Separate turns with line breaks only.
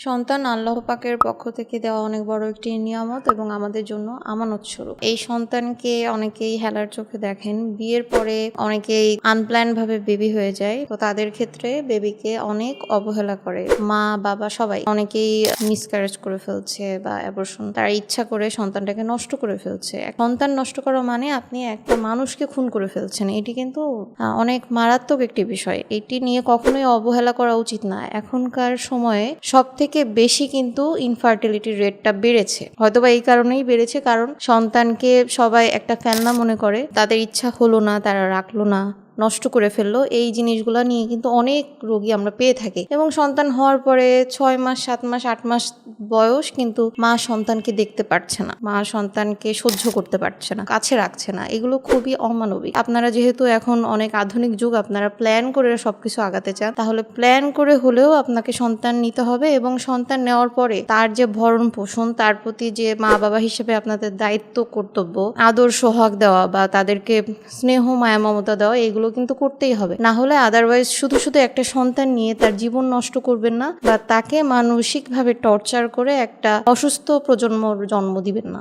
সন্তান আল্লাহ পাকের পক্ষ থেকে দেওয়া অনেক বড় একটি নিয়ামত এবং আমাদের জন্য আমানত স্বরূপ। এই সন্তানকে অনেকেই হেলার চোখে দেখেন। বিয়ের পরে অনেকেই আনপ্ল্যান ভাবে বেবি হয়ে যায়। তো তাদের ক্ষেত্রে বেবিকে অনেক অবহেলা করে। মা, বাবা সবাই অনেকেই মিসক্যারেজ করে ফেলছে বা অ্যাবর্শন তারা ইচ্ছা করে সন্তানটাকে নষ্ট করে ফেলছে। সন্তান নষ্ট করা মানে আপনি একটা মানুষকে খুন করে ফেলছেন। এটি কিন্তু অনেক মারাত্মক একটি বিষয়। এটি নিয়ে কখনোই অবহেলা করা উচিত না। এখনকার সময়ে সব থেকে বেশি কিন্তু ইনফার্টিলিটির রেটটা বেড়েছে। হয়তোবা এই কারণেই বেড়েছে, কারণ সন্তানকে সবাই একটা ফেলনা মনে করে। তাদের ইচ্ছা হলো না, তারা রাখল না। নষ্ট করে ফেলল। এই জিনিসগুলো নিয়ে কিন্তু অনেক রোগী আমরা পেয়ে থাকি। এবং সন্তান হওয়ার পরে ছয় মাস, সাত মাস, আট মাস বয়স কিন্তু মা সন্তানকে দেখতে পারছে না। মা সন্তানকে সহ্য করতে পারছে না, কাছে রাখছে না। এগুলো খুবই অমানবিক। আপনারা যেহেতু এখন অনেক আধুনিক যুগ, আপনারা প্ল্যান করে সবকিছু আগাতে চান, তাহলে প্ল্যান করে হলেও আপনাকে সন্তান নিতে হবে এবং সন্তান নেওয়ার পরে তার যে ভরণ পোষণ, তার প্রতি যে মা বাবা হিসেবে আপনাদের দায়িত্ব, কর্তব্য, আদর, সোহাগ দেওয়া বা তাদেরকে স্নেহ, মায়া, মমতা দেওয়া, এগুলো কিন্তু করতেই হবে। না হলে আদারওয়াইজ শুধু শুধু একটা সন্তান নিয়ে তার জীবন নষ্ট করবেন না বা তাকে মানসিকভাবে টর্চার করে একটা অসুস্থ প্রজন্মর জন্ম দিবেন না।